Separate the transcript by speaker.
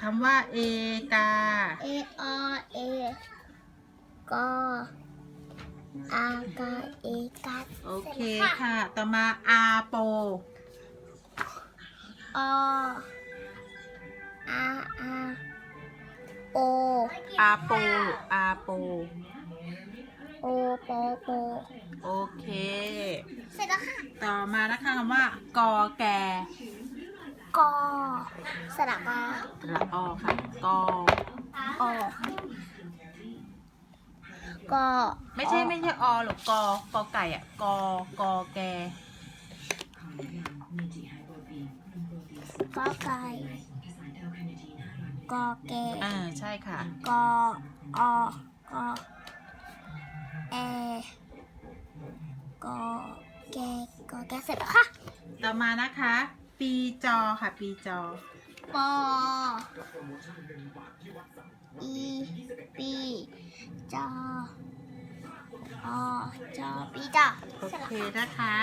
Speaker 1: คำว่าเอกา
Speaker 2: เออเอกออากาเอกา
Speaker 1: โอเคค่ะ ต่อมาอาโป
Speaker 2: ออาอาโอ
Speaker 1: อาโป อาโป
Speaker 2: โอโปโป
Speaker 1: โอเค
Speaker 2: เสร็จแล้วค่ะ
Speaker 1: ต่อมานะคะคำว่ากอแก
Speaker 2: กอสระกอ
Speaker 1: ละออค่ะกอ
Speaker 2: อก็
Speaker 1: ไม่ใช่ไม่ใช่อหรอกกอกอไก่อะกอกอแก
Speaker 2: ก็ไก่กอแก
Speaker 1: อ่าใช่ค่ะ
Speaker 2: กอออกอแอกอแกกอแกเสร็จแล้วค่ะ
Speaker 1: ต่อมานะคะ ปีจอค่ะ ปีจอ
Speaker 2: ปออีปีจออจอปีจอ
Speaker 1: โอ
Speaker 2: เค
Speaker 1: นะคะ